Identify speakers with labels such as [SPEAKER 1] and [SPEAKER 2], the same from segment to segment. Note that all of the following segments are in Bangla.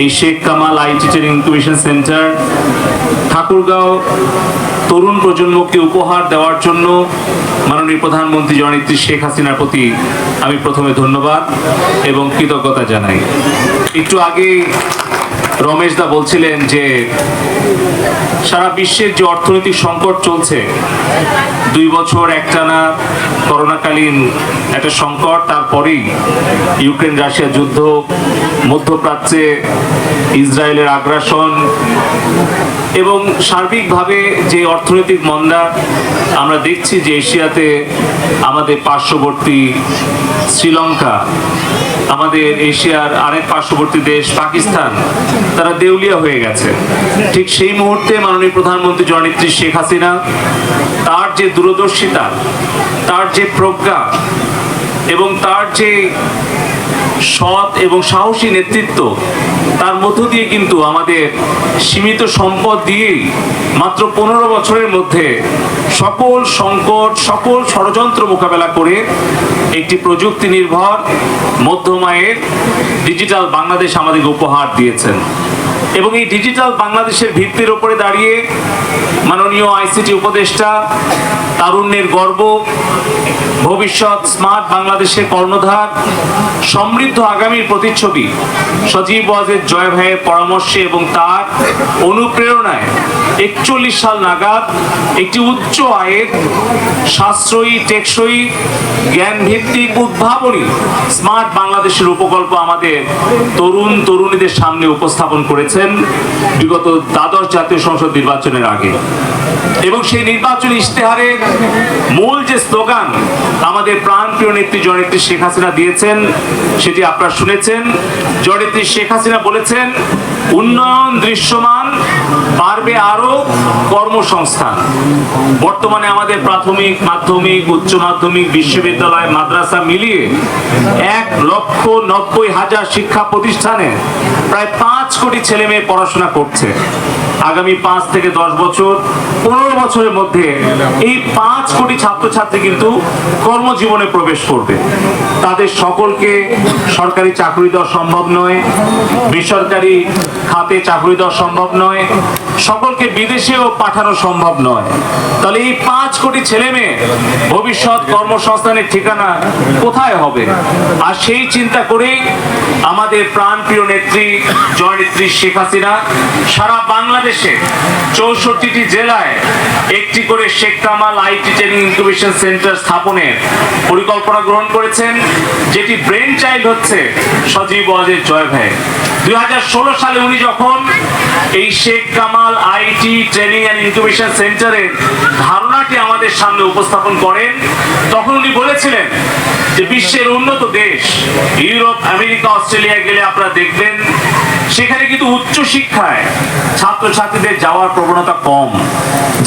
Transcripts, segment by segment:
[SPEAKER 1] এই Sheikh Kamal IT training incubation centre Thakurgaon তরুণ প্রজন্মকে উপহার দেওয়ার জন্য মাননীয় প্রধানমন্ত্রী জননেত্রী শেখ হাসিনার প্রতি আমি প্রথমে ধন্যবাদ এবং কৃতজ্ঞতা জানাই। একটু আগে রমেশ দা বলছিলেন যে, সারা বিশ্বের যে অর্থনৈতিক সংকট চলছে, দুই বছর একটানা করোনাকালীন একটা সংকট, তারপরেই ইউক্রেন রাশিয়া যুদ্ধ, মধ্যপ্রাচ্যে ইসরায়েলের আগ্রাসন, এবং সার্বিকভাবে যে অর্থনৈতিক মন্দা আমরা দেখছি যে এশিয়াতে আমাদের পার্শ্ববর্তী শ্রীলঙ্কা আমাদের এশিয়ার আরেক পার্শ্ববর্তী দেশ পাকিস্তান, তারা দেউলিয়া হয়ে গেছে। ঠিক সেই মুহূর্তে মাননীয় প্রধানমন্ত্রী জননেত্রী শেখ হাসিনা তার যে দূরদর্শিতা, তার যে প্রজ্ঞা এবং তার যে সৎ এবং সাহসী নেতৃত্ব, তার মধ্য দিয়ে কিন্তু আমাদের সীমিত সম্পদ দিয়েই মাত্র পনেরো বছরের মধ্যে সকল সংকট, সকল ষড়যন্ত্র মোকাবেলা করে একটি প্রযুক্তি নির্ভর মধ্যমায়ের ডিজিটাল বাংলাদেশ আমাদেরকে উপহার দিয়েছেন। এবং এই ডিজিটাল বাংলাদেশের ভিত্তির উপরে দাঁড়িয়ে মাননীয় আইসিটি উপদেষ্টা তারুণ্যের গর্ব, ভবিষ্যৎ স্মার্ট বাংলাদেশের কর্ণধার, সমৃদ্ধ আগামীর প্রতিচ্ছবি, সজীব ওয়াজের জয় ভাইয়ের পরামর্শে এবং তার অনুপ্রেরণায় একচল্লিশ সাল নাগাদ একটি উচ্চ আয়ের সাশ্রয়ী, টেকসই জ্ঞান ভিত্তিক উদ্ভাবনী স্মার্ট বাংলাদেশের উপকল্প আমাদের তরুণ তরুণীদের সামনে উপস্থাপন করেছেন বিগত দ্বাদশ জাতীয় সংসদ নির্বাচনের আগে। এবং সেই নির্বাচনী ইশতেহারের মূল যে স্লোগান আমাদের প্রাণপ্রিয় নেত্রী জননেত্রী শেখ হাসিনা দিয়েছেন, সেটি আপনারা শুনেছেন। জননেত্রী শেখ হাসিনা বলেছেন, উন্নয়ন দৃশ্যমান, বাড়বে আরও কর্মসংস্থান। বর্তমানে আমাদের প্রাথমিক, মাধ্যমিক, উচ্চ মাধ্যমিক, বিশ্ববিদ্যালয়, মাদ্রাসা মিলিয়ে এক লক্ষ নব্বই হাজার শিক্ষা প্রতিষ্ঠানে প্রায় পাঁচ কোটি ছেলে মেয়ে পড়াশোনা করছে। আগামী পাঁচ থেকে দশ বছর, পনেরো বছরের মধ্যে এই পাঁচ কোটি ছাত্রছাত্রী কিন্তু কর্মজীবনে প্রবেশ করবে। তাদের সকলকে সরকারি চাকরি দেওয়া সম্ভব নয়, বেসরকারি খাতে চাকরি দেওয়া সম্ভব নয়, সকলকে বিদেশেও পাঠানো সম্ভব নয়। তাহলে এই পাঁচ কোটি ছেলে মেয়ে ভবিষ্যৎ কর্মসংস্থানের ঠিকানা কোথায় হবে? আর সেই চিন্তা করেই আমাদের প্রাণপ্রিয় নেত্রী, জয়নেত্রী শেখ হাসিনা সারা বাংলাদেশে চৌষট্টিটি জেলায় একটি করে Sheikh Kamal IT training incubation centre স্থাপনের পরিকল্পনা গ্রহণ করেছেন, যেটি ব্রেন চাইল্ড হচ্ছে সজীব ওয়াজের জয় ভাই। দুই সালে উনি যখন এই Sheikh Kamal IT training and incubation সেন্টারের ধারণাটি আমাদের সামনে উপস্থাপন করেন, তখন উনি বলেছিলেন যে বিশ্বের উন্নত দেশ, ইউরোপ, আমেরিকা, অস্ট্রেলিয়া গেলে আপনারা দেখবেন সেখানে কিন্তু উচ্চ শিক্ষায় ছাত্রছাত্রীদের যাওয়ার প্রবণতা কম।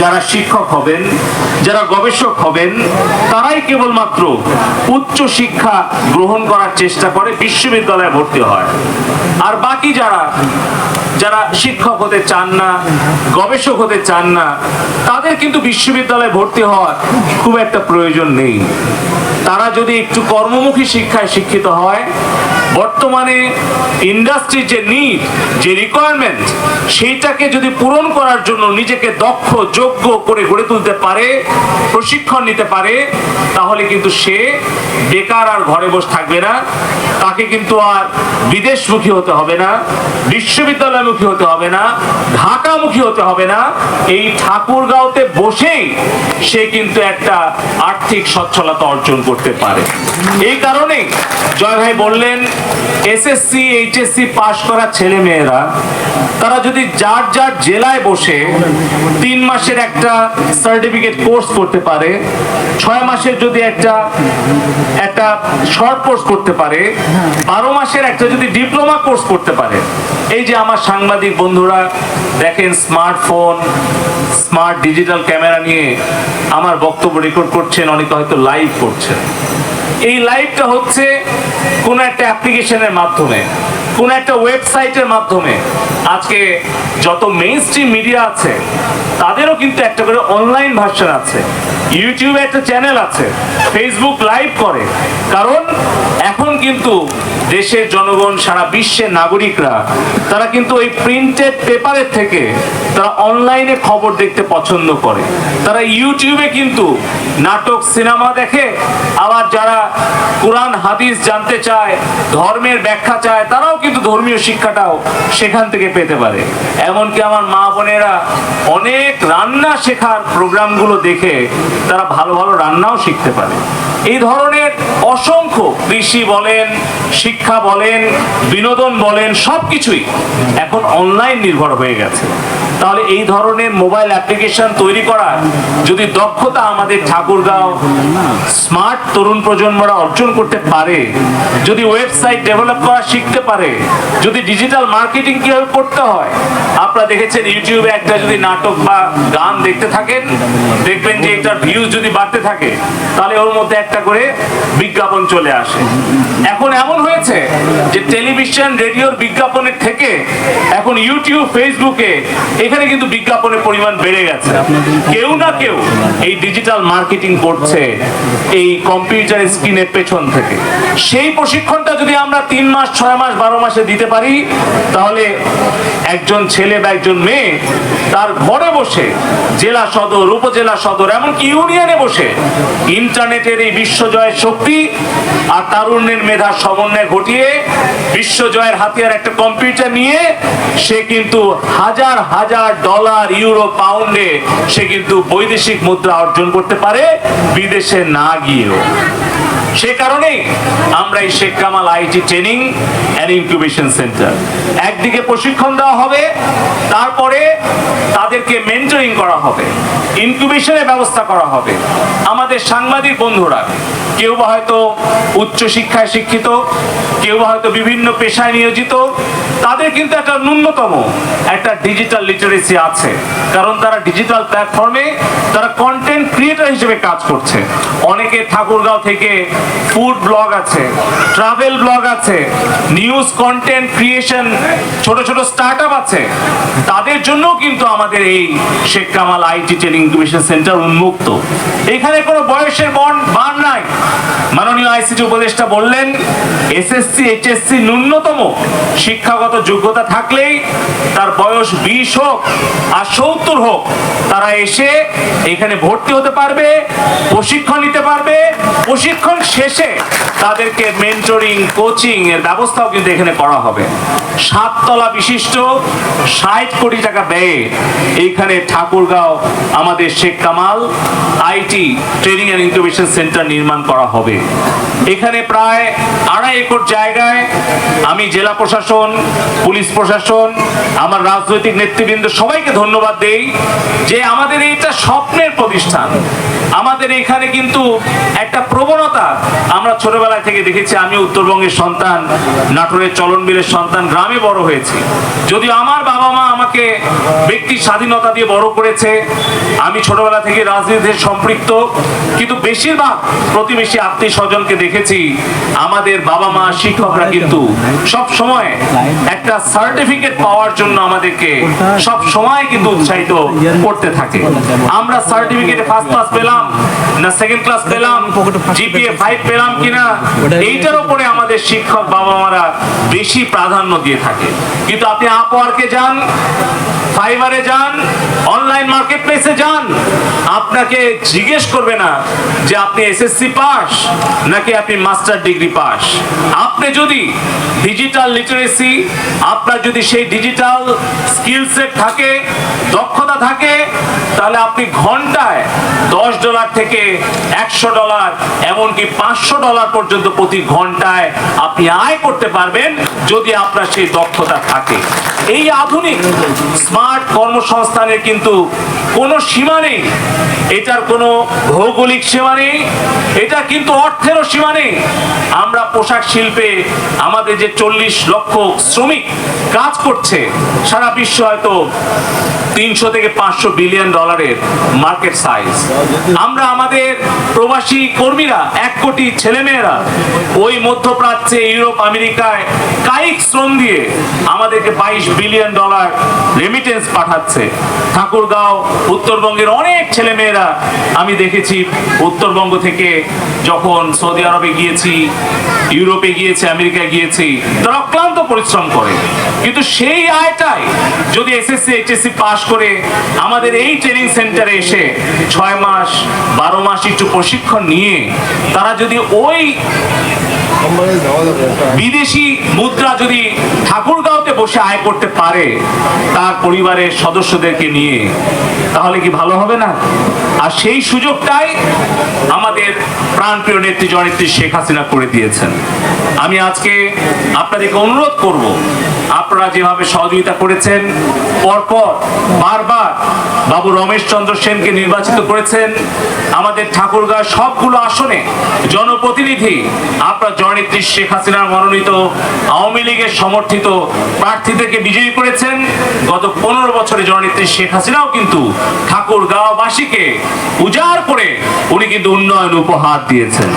[SPEAKER 1] যারা শিক্ষক হবেন, যারা গবেষক হবেন, তারাই কেবলমাত্র উচ্চ শিক্ষা গ্রহণ করার চেষ্টা করে, বিশ্ববিদ্যালয়ে ভর্তি হয়। আর বাকি যারা যারা শিক্ষক হতে চান না, গবেষক হতে চান না, তাদের কিন্তু বিশ্ববিদ্যালয়ে ভর্তি হওয়ার খুব একটা প্রয়োজন নেই। তারা যদি একটু কর্মমুখী শিক্ষায় শিক্ষিত হয় বর্তমানে ইন্ডাস্ট্রির যে নিড যে রিকোয়ারমেন্ট সেইটাকে যদি পূরণ করার জন্য নিজেকে দক্ষ, যোগ্য করে গড়ে তুলতে পারে, প্রশিক্ষণ নিতে পারে, তাহলে কিন্তু সে বেকার আর ঘরে বসে থাকবে না। তাকে কিন্তু আর বিদেশমুখী হতে হবে না, বিশ্ববিদ্যালয়মুখী হতে হবে না, ঢাকামুখী হতে হবে না। এই ঠাকুরগাঁওতে বসেই সে কিন্তু একটা আর্থিক সচ্ছলতা অর্জন করতে পারে। এই কারণে জয় ভাই বললেন এসএসসি এইচএসসি পাশ করা ছেলে মেয়েরা, তারা যদি যার যার জেলায় বসে তিন মাসের একটা সার্টিফিকেট কোর্স করতে পারে, ছয় মাসের যদি একটা একটা শর্ট কোর্স করতে পারে, বারো মাসের একটা যদি ডিপ্লোমা কোর্স করতে পারে। এই যে আমার সাংবাদিক বন্ধুরা, দেখেন স্মার্টফোন স্মার্ট ডিজিটাল ক্যামেরা নিয়ে আমার বক্তব্য রেকর্ড করছেন, অনেকে হয়তো লাইভ করছেন। এই লাইভটা হচ্ছে কোনো একটা অ্যাপ্লিকেশনের মাধ্যমে। কোন একটা ওয়েবসাইটের মাধ্যমে আজকে যত মেইন স্ট্রিম মিডিয়া আছে, তাদেরও কিন্তু একটা করে অনলাইন ভার্সন আছে। ইউটিউবে একটা চ্যানেল আছে ফেসবুক লাইভ করে। কারণ এখন কিন্তু দেশের জনগণ, সারা বিশ্বের নাগরিকরা, তারা কিন্তু ওই প্রিন্টেড পেপারের থেকে তারা অনলাইনে খবর দেখতে পছন্দ করে। তারা ইউটিউবে কিন্তু নাটক, সিনেমা দেখে, আবার যারা কোরআন, হাদিস জানতে চায়, ধর্মের ব্যাখ্যা চায়, তারাও কিন্তু ধর্মীয় শিক্ষাটাও সেখান থেকে পেতে পারে। এমনকি আমার মা বোনেরা অনেক রান্না শেখার প্রোগ্রামগুলো দেখে তারা ভালো ভালো রান্নাও শিখতে পারে। এই ধরনের অসংখ্য কৃষি বলেন, শিক্ষা বলেন, বিনোদন বলেন, সবকিছুই এখন অনলাইন নির্ভর হয়ে গেছে। তাহলে এই ধরনের মোবাইল অ্যাপ্লিকেশন তৈরি করার যদি দক্ষতা আমাদের ঠাকুরগাঁও স্মার্ট তরুণ প্রজন্মরা অর্জন করতে পারে, যদি ওয়েবসাইট ডেভেলপ করা শিখতে পারে, যদি ডিজিটাল মার্কেটিং কীভাবে করতে হয়, আপনারা দেখেছেন ইউটিউবে একটা যদি নাটক বা গান দেখতে থাকেন, দেখবেন যে এটার ভিউজ যদি বাড়তে থাকে, তাহলে ওর মধ্যে করে বিজ্ঞাপন চলে আসে। এখন এমন হয়েছে যে টেলিভিশন, রেডিওর বিজ্ঞাপনের থেকে এখন ইউটিউব, ফেসবুকে এখানে কিন্তু বিজ্ঞাপনের পরিমাণ বেড়ে গেছে। কেউ না কেউ এই ডিজিটাল মার্কেটিং করছে এই কম্পিউটার স্ক্রিনের পেছন থেকে। সেই প্রশিক্ষণটা যদি আমরা তিন মাস, ছয় মাস, বারো মাসে দিতে পারি, তাহলে একজন ছেলে বা একজন মেয়ে তার ঘরে বসে, জেলা সদর, উপজেলা সদর, এমনকি ইউনিয়নে বসে ইন্টারনেটের এই বিশ্বজয়ের শক্তি আর তারুণ্যের মেধা সমন্বয় ঘটিয়ে বিশ্বজয়ের হাতিয়ার একটা কম্পিউটার নিয়ে সে কিন্তু হাজার হাজার ডলার, ইউরো, পাউন্ডে সে কিন্তু বৈদেশিক মুদ্রা অর্জন করতে পারে, বিদেশে না গিয়েও। সে কারণেই আমরা এই Sheikh Kamal IT training and incubation centre একদিকে প্রশিক্ষণ দেওয়া হবে, তারপরে তাদেরকে মেন্টরিং করা হবে ইনকিউবেশনের ব্যবস্থা করা হবে। আমাদের সাংবাদিক বন্ধুরা, কেউ হয়তো উচ্চ শিক্ষায় শিক্ষিত, কেউ হয়তো বিভিন্ন পেশায় নিয়োজিত, তাদের কিন্তু একটা ন্যূনতম একটা ডিজিটাল লিটারেসি আছে। কারণ তারা ডিজিটাল প্ল্যাটফর্মে তারা কন্টেন্ট ক্রিয়েটার হিসেবে কাজ করছে। অনেকে ঠাকুরগাঁও থেকে ফুড ব্লগ আছে ট্রাভেল ব্লগ আছে নিউজ কন্টেন্ট ক্রিয়েশন ছোট ছোট স্টার্ট আছে। তাদের জন্য কিন্তু আমাদের এই Sheikh Kamal IT training incubation centre উন্মুক্ত। এখানে কোনো বয়সের বন বান নাই। মাননীয় আইসিটি উপদেষ্টা বললেন এসএসসি এইচএসসি ন্যূনতম শিক্ষাগত যোগ্যতা থাকলেই তার বয়স বিশ হোক আর সত্তর হোক, তারা এসে এখানে ভর্তি হতে পারবে, প্রশিক্ষণ নিতে পারবে, প্রশিক্ষণ শেষে তাদেরকে মেন্টরিং কোচিং এর ব্যবস্থাও কিন্তু এখানে করা হবে। সাততলা বিশিষ্ট ষাট কোটি টাকা ব্যয়ে এইখানে ঠাকুরগাঁও, আমাদের Sheikh Kamal, IT training and incubation centre নির্মাণ করা হবে। এখানে প্রায় আড়াই একর জায়গায় আমি জেলা প্রশাসন, পুলিশ প্রশাসন, আমার রাজনৈতিক নেতৃবৃন্দ সবাইকে ধন্যবাদ দেই যে আমাদের এইটা স্বপ্নের প্রতিষ্ঠান। আমাদের এখানে কিন্তু একটা প্রবণতা আমরা ছোটবেলা থেকে দেখেছি। আমি উত্তরবঙ্গের সন্তান, নাটোরের চলনবিলের সন্তান, গ্রামে বড় হয়েছি। যদি আমার বাবা মা আমাকে ব্যক্তি স্বাধীনতা দিয়ে বড় করেছে, আমি ছোটবেলা থেকে রাজনীতিতে সম্পৃক্ত, কিন্তু বেশিরভাগ প্রতিবেশী আত্মীয় স্বজনকে দেখেছি, আমাদের বাবা মা শিক্ষকরা কিন্তু সব সময় একটা সার্টিফিকেট পাওয়ার জন্য আমাদেরকে সব সময় কিন্তু উৎসাহিত করতে থাকে। আমরা সার্টিফিকেটে ফার্স্ট ক্লাস পেলাম না সেকেন্ড ক্লাস পেলাম জিপিএ ফাইভ পেলাম কিনা, এইটার উপরে আমাদের শিক্ষক বাবা মারা বেশি প্রাধান্য দিয়ে থাকে। কিন্তু আপনি আপওয়ার্কে যান ফাইবারে যান অনলাইন মার্কেট প্লেসে যান, আপনাকে জিজ্ঞেস করবে না যে আপনি এসএসসি পাস নাকি আপনি মাস্টার ডিগ্রি পাস। আপনি যদি ডিজিটাল লিটারেসি আপনার যদি সেই ডিজিটাল স্কিল সেট থাকে, দক্ষতা থাকে, তাহলে আপনি ঘন্টায় দশ ডলার থেকে একশো ডলার এমনকি পাঁচশো ডলার পর্যন্ত প্রতি ঘন্টায় আপনি আয় করতে পারবেন যদি আপনার সেই দক্ষতা থাকে। এই আধুনিক স্মার্ট কর্মসংস্থানের কিন্তু কোনো সীমা নেই। এটার কোনো ভৌগোলিক সীমা নেই। এটা কিন্তু অর্থেরও সীমা নেই। আমরা পোশাক শিল্পে আমাদের যে চল্লিশ লক্ষ শ্রমিক কাজ করছে, সারা বিশ্ব হয়তো তিনশো থেকে পাঁচশো বিলিয়ন ডলারের মার্কেট সাইজ আমরা আমাদের প্রবাসী কর্মীরা, এক কোটি ছেলেমেয়েরা, ওই মধ্যপ্রাচ্যে, ইউরোপ, আমেরিকায় কায়িক শ্রম দিয়ে আমাদেরকে বাইশ বিলিয়ন ডলার রেমিটেন্স পাঠাচ্ছে। ঠাকুরগাঁও, উত্তরবঙ্গের অনেক ছেলেমেয়েরা আমি দেখেছি, উত্তরবঙ্গ থেকে যখন সৌদি আরবে গিয়েছি, ইউরোপে গিয়েছে, আমেরিকায় গিয়েছি, তারা অক্লান্ত পরিশ্রম করে। কিন্তু সেই আয়টাই যদি এসএসসি, এইচএসসি পাশ করে আমাদের এই ট্রেনিং সেন্টারে এসে ছয় মাস বারো মাস একটু প্রশিক্ষণ নিয়ে তারা যদি ওই বিদেশি মুদ্রা যদি ঠাকুরগাঁওতে বসে আয় করতে পারে তার পরিবারের সদস্যদেরকে নিয়ে, তাহলে কি ভালো হবে না? আর সেই সুযোগটাই আমাদের প্রাণপ্রিয় নেত্রী জনেত্রী শেখ হাসিনা করে দিয়েছেন। আমি আজকে আপনাদেরকে অনুরোধ করব আপনারা যেভাবে সহযোগিতা করেছেন, পরপর বারবার বাবু রমেশ চন্দ্র সেনকে নির্বাচিত করেছেন, আমাদের ঠাকুরগাঁও সবগুলো আসনে জনপ্রতিনিধি, আপনার জননেত্রী শেখ হাসিনার মনোনীত আওয়ামী লীগের সমর্থিত প্রার্থী থেকে বিজয়ী করেছেন। গত পনেরো বছরে জননেত্রী শেখ হাসিনাও কিন্তু ঠাকুরগাঁওবাসীকে উজাড় করে উনি কিন্তু উন্নয়ন উপহার দিয়েছেন।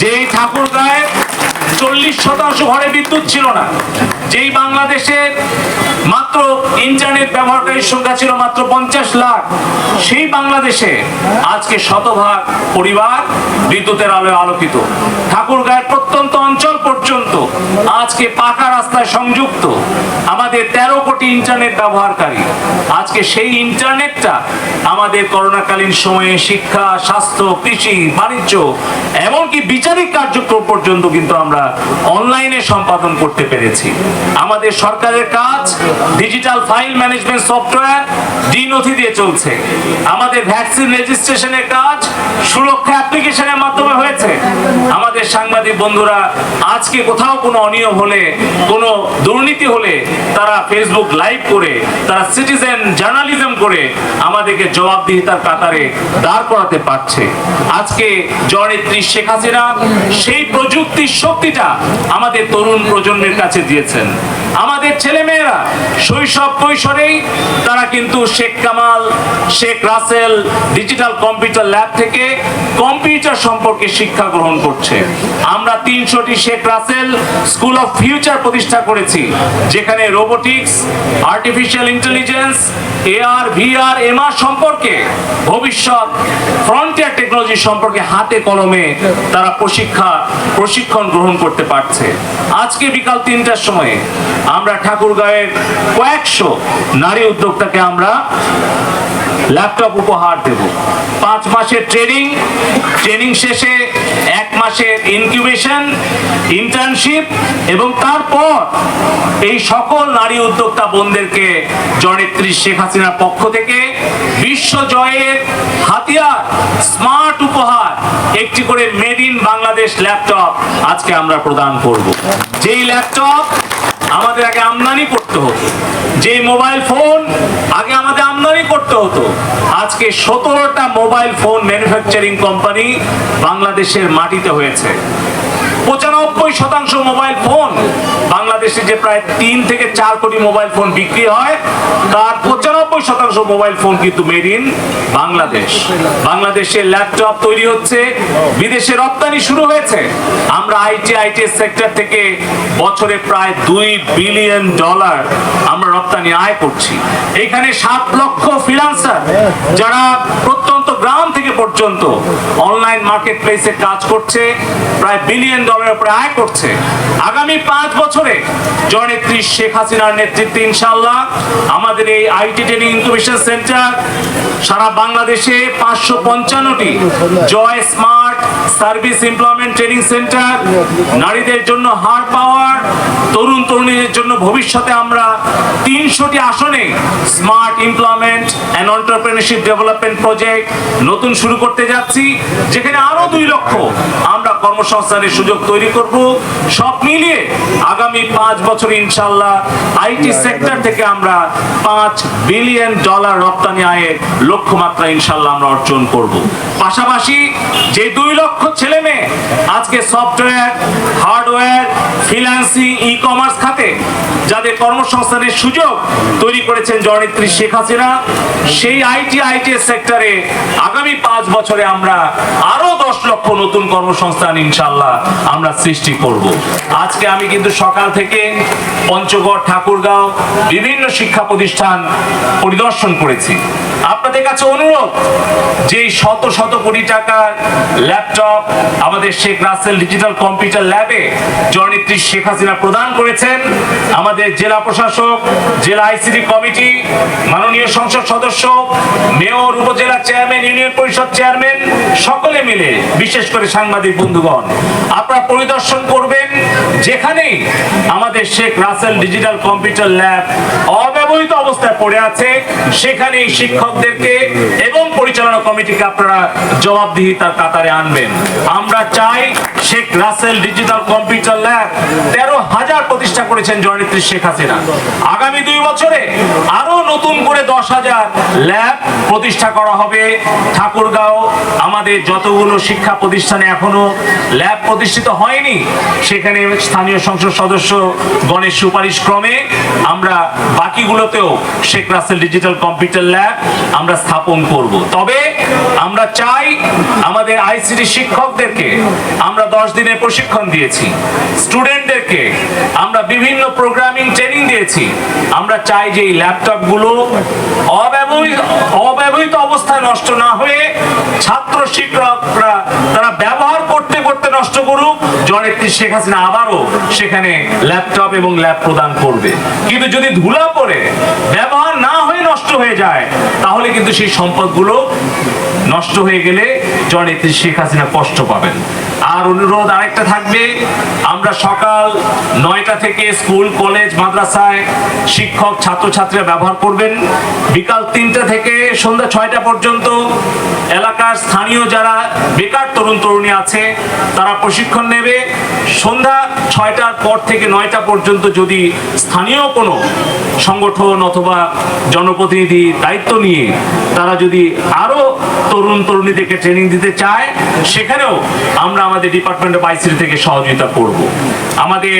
[SPEAKER 1] যেই ঠাকুরগাঁয়ের চল্লিশ শতাংশ ঘরে বিদ্যুৎ ছিল না। যেই বাংলাদেশের মাত্র ইন্টারনেট ব্যবহারকারীর সংখ্যা ছিল মাত্র পঞ্চাশ লাখ, সেই বাংলাদেশে আজকে শতভাগ পরিবার বিদ্যুতের আলোয় আলোকিত। ঠাকুরগাঁয়ের প্রত্যন্ত অঞ্চল পর্যন্ত আজকে পাকা রাস্তায় সংযুক্ত আমাদের তেরো কোটি ইন্টারনেট ব্যবহারকারী। আজকে সেই ইন্টারনেটটা আমাদের করোনাকালীন সময়ে শিক্ষা, স্বাস্থ্য, কৃষি, বাণিজ্য, এমনকি বিচারিক কার্যক্রম পর্যন্ত কিন্তু আমরা অনলাইনে সম্পাদন করতে পেরেছি। আমাদের সরকারের কাজ digital file management software D Nothi দিয়ে চলছে। আমাদের ভ্যাকসিন রেজিস্ট্রেশনের কাজ, সুরক্ষা অ্যাপ্লিকেশনের মাধ্যমে হয়েছে। আমাদের সাংবাদিক বন্ধুরা, আজকে কোথাও কোনো অনিয়ম হলে, কোনো দুর্নীতি হলে তারা ফেসবুক লাইভ করে, তারা সিটিজেন জার্নালিজম করে আমাদেরকে জবাবদিহিতার কাতারে দাঁড় করাতে পারছে। আজকে জননেত্রী শেখ হাসিনা সেই প্রযুক্তির শক্তিটা আমাদের তরুণ প্রজন্মের কাছে দিয়েছেন। আমাদের ছেলেমেয়েরা শৈশব কৈশোরেই তারা কিন্তু Sheikh Kamal, Sheikh Russel digital computer lab থেকে কম্পিউটার সম্পর্কে শিক্ষা গ্রহণ করছে। আমরা তিনশোটি Sheikh Russel school of future প্রতিষ্ঠা করেছি, যেখানে robotics artificial intelligence AR VR MR সম্পর্কে, ভবিষ্যৎ ফ্রন্টিয়ার টেকনোলজি সম্পর্কে হাতে কলমে তারা প্রশিক্ষা, প্রশিক্ষণ গ্রহণ করতে পারছে। আজকে বিকাল তিনটার সময়ে আমরা ঠাকুরগাঁয়ের কয়েকশো নারী উদ্যোক্তাকে আমরা ল্যাপটপ উপহার দেব। পাঁচ মাসের ট্রেনিং ট্রেনিং শেষে এক মাসের ইনকিউবেশন ইন্টার্নশিপ এবং তারপর এই সকল নারী উদ্যোক্তা বোনদেরকে জনেত্রী শেখ হাসিনার পক্ষ থেকে বিশ্ব জয়ের হাতিয়ার স্মার্ট উপহার, একটি করে মেড ইন বাংলাদেশ ল্যাপটপ আজকে আমরা প্রদান করব। যেই ল্যাপটপ আমাদের আগে আমদানি করতে হতো। যে মোবাইল ফোন আগে আমাদের আমদানি করতে হতো। আজকে সতেরোটা মোবাইল ফোন ম্যানুফ্যাকচারিং কোম্পানি বাংলাদেশের মাটিতে হয়েছে। পঁচানব্বই শতাংশ মোবাইল ফোন বাংলাদেশে যে প্রায় তিন থেকে চার কোটি মোবাইল ফোন বিক্রি হয়, তার পঁচানব্বই শতাংশ মোবাইল ফোন কিন্তু মেড ইন বাংলাদেশ। বাংলাদেশের ল্যাপটপ তৈরি হচ্ছে, বিদেশে রপ্তানি শুরু হয়েছে। আমরা আইটি আইটি সেক্টর থেকে বছরে প্রায় দুই বিলিয়ন ডলার আমরা রপ্তানি আয় করছি। এখানে সাত লক্ষ ফ্রিলান্সার যারা প্রত্যন্ত গ্রাম থেকে পর্যন্ত অনলাইন মার্কেট প্লেসে কাজ করছে, প্রায় বিলিয়ন ডলারের উপরে আয় করছে। আগামী পাঁচ বছরে জননেত্রী শেখ হাসিনার নেতৃত্বে ইনশাল্লাহ আমাদের এই আইটি ট্রেনিং ইনকুবেশন সেন্টার সারা বাংলাদেশে পাঁচশো পঞ্চান্নটি Joy smart service employment training centre, নারীদের জন্য হার পাওয়ার, তরুণ তরুণীদের জন্য ভবিষ্যতে আমরা তিনশোটি আসনে smart employment and entrepreneurship development project নতুন শুরু করতে যাচ্ছি যেখানে আরও দুই লক্ষ আমরা কর্মসংস্থানের সুযোগ তৈরি করব। সব মিলিয়ে আগামী পাঁচ বছর ইনশাল্লাহ আইটি সেক্টর থেকে আমরা পাঁচ বিলিয়ন ডলার রপ্তানি আয়ের লক্ষ্যমাত্রা ইনশাল্লাহ আমরা অর্জন করব। পাশাপাশি যে দুই লক্ষ ছেলে মেয়ে আজকে software hardware financing e commerce খাতে যাদের কর্মসংস্থানের সুযোগ তৈরি করেছেন জননেত্রী শেখ হাসিনা সেই আইটি আইটি সেক্টরে আগামী পাঁচ বছরে আমরা আরও দশ লক্ষ নতুন কর্মসংস্থান ইনশাল্লাহ আমরা সৃষ্টি করব। আজকে আমি কিন্তু সকাল থেকে পঞ্চগড়, ঠাকুরগাঁও বিভিন্ন শিক্ষা প্রতিষ্ঠান পরিদর্শন করেছি। আপনাদের কাছে অনুরোধ যে শত শত কোটি টাকার ল্যাপটপ আমাদের শেখ রাসেল ডিজিটাল কম্পিউটার ল্যাবে জননেত্রী শেখ হাসিনা প্রদান করেছেন, আমাদের জেলা প্রশাসক, জেলা আইসিডি কমিটি, মাননীয় সংসদ সদস্য, মেয়র, উপজেলা চেয়ারম্যান ইউনিয়ন পরিষদ চেয়ারম্যান সকলে মিলে, বিশেষ করে সাংবাদিক বন্ধুগণ, আপনারা পরিদর্শন করবেন যেখানেই আমাদের Sheikh Russel digital computer lab অব্যবহৃত অবস্থায় পড়ে আছে, সেখানেই শিক্ষকদেরকে এবং পরিচালনা কমিটিকে আপনারা জবাবদিহিতার কাতারে আনবেন। আমরা চাই Sheikh Russel digital computer lab তেরো হাজার প্রতিষ্ঠা করেছেন জননেত্রী শেখ হাসিনা। আগামী দুই বছরে আরও নতুন করে দশ হাজার ল্যাব প্রতিষ্ঠা করা হবে। ঠাকুরগাঁও আমাদের যতগুলো শিক্ষা প্রতিষ্ঠানে এখনও ল্যাব প্রতিষ্ঠিত হয়নি, সেখানে স্থানীয় সংসদ সদস্য গণেশ সুপারিশ ক্রমে আমরা বাকিগুলোতেও Sheikh Russel digital computer lab আমরা স্থাপন করব। তবে আমরা চাই আমাদের আইসিটি শিক্ষকদেরকে আমরা দশ দিনের প্রশিক্ষণ দিয়েছি। স্টুডেন্টদেরকে আমরা বিভিন্ন প্রোগ্রামিং ট্রেনিং দিয়েছি। আমরা চাই যে এই ল্যাপটপগুলো অব্যবহৃত অব্যবহৃত অবস্থায় নষ্ট না হয়ে ছাত্র শিক্ষকরা তারা ব্যবহার করতে করতে নষ্ট করুক। জনেত্রী শেখ হাসিনা আবারও সেখানে ল্যাপটপ এবং ল্যাব প্রদান করবে। কিন্তু যদি ধুলা পড়ে, ব্যবহার না হয়ে নষ্ট হয়ে যায়, তাহলে কিন্তু সেই সম্পদগুলো নষ্ট হয়ে গেলে জনেত্রী শেখ হাসিনা কষ্ট পাবেন। আর অনুরোধ আরেকটা থাকবে। আমরা সকাল নয়টা থেকে স্কুল, কলেজ, মাদ্রাসায় শিক্ষক, ছাত্রছাত্রীরা ব্যবহার করবেন। বিকাল তিনটা থেকে সন্ধ্যা ছয়টা পর্যন্ত এলাকার স্থানীয় যারা বেকার তরুণ, তরুণী আছে, তারা প্রশিক্ষণ নেবে। সন্ধ্যা ছয়টার পর থেকে নয়টা পর্যন্ত যদি স্থানীয় কোনো সংগঠন অথবা জনপ্রতিনিধি দায়িত্ব নিয়ে তারা যদি আরও তরুণ তরুণীদেরকে ট্রেনিং দিতে চায়, সেখানেও আমরা আমাদের ডিপার্টমেন্ট অফ আইসিটি থেকে সহযোগিতা করব। আমাদের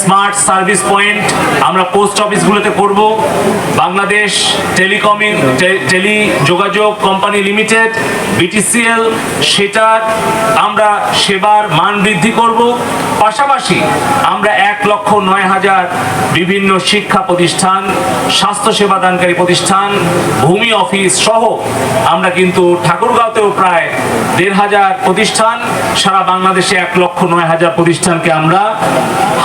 [SPEAKER 1] স্মার্ট সার্ভিস পয়েন্ট আমরা পোস্ট অফিসগুলোতে করব। বাংলাদেশ টেলিকমিং, টেলি যোগাযোগ কোম্পানি লিমিটেড বিটিসিএল সেটার আমরা সেবার মান বৃদ্ধি করব। পাশাপাশি আমরা এক লক্ষ নয় হাজার বিভিন্ন শিক্ষা প্রতিষ্ঠান, স্বাস্থ্য সেবা দানকারী প্রতিষ্ঠান, ভূমি অফিস সহ আমরা কিন্তু ঠাকুরগাঁওতেও প্রায় দেড় হাজার প্রতিষ্ঠান, সারা বাংলাদেশে এক লক্ষ নয় হাজার প্রতিষ্ঠানকে আমরা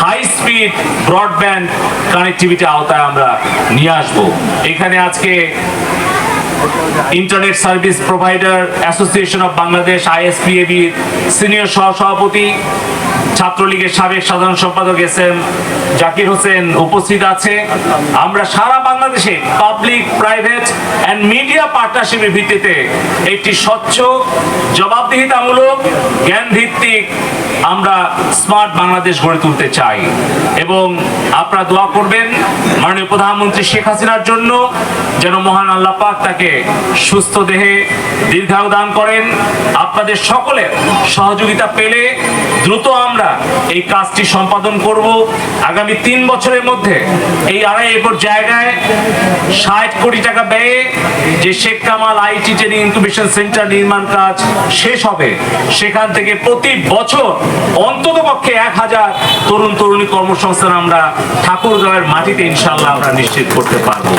[SPEAKER 1] হাই স্পিড ব্রডব্যান্ড কানেক্টিভিটি আওতায় আমরা নিয়ে আসব। এখানে আজকে internet service provider association of Bangladesh ISPAB senior সহসভাপতি, ছাত্রলীগের সাবেক সাধারণ সম্পাদক এস এম জাকির হোসেন উপস্থিত আছে। আমরা সারা বাংলাদেশে পাবলিক প্রাইভেট অ্যান্ড মিডিয়া পার্টনারশিপের ভিত্তিতে একটি স্বচ্ছ, জবাবদিহিতামূলক জ্ঞান ভিত্তিক আমরা স্মার্ট বাংলাদেশ গড়ে তুলতে চাই। এবং আপনারা দোয়া করবেন মাননীয় প্রধানমন্ত্রী শেখ হাসিনার জন্য যেন মহান আল্লাহ পাক তাকে সুস্থ দেহে দীর্ঘায়ু দান করেন। আপনাদের সকলের সহযোগিতা পেলে দ্রুত আমরা এই কাজটি সম্পাদন করব। আগামী তিন বছরের মধ্যে এই আড়াই একর জায়গায় ষাট কোটি টাকা ব্যয়ে যে Sheikh Kamal IT training incubation centre নির্মাণ কাজ শেষ হবে, সেখান থেকে প্রতি বছর অন্তত পক্ষে এক হাজার তরুণ তরুণী কর্মসংস্থান আমরা ঠাকুরগাঁওয়ের মাটিতে ইনশাল্লাহ আমরা নিশ্চিত করতে পারব।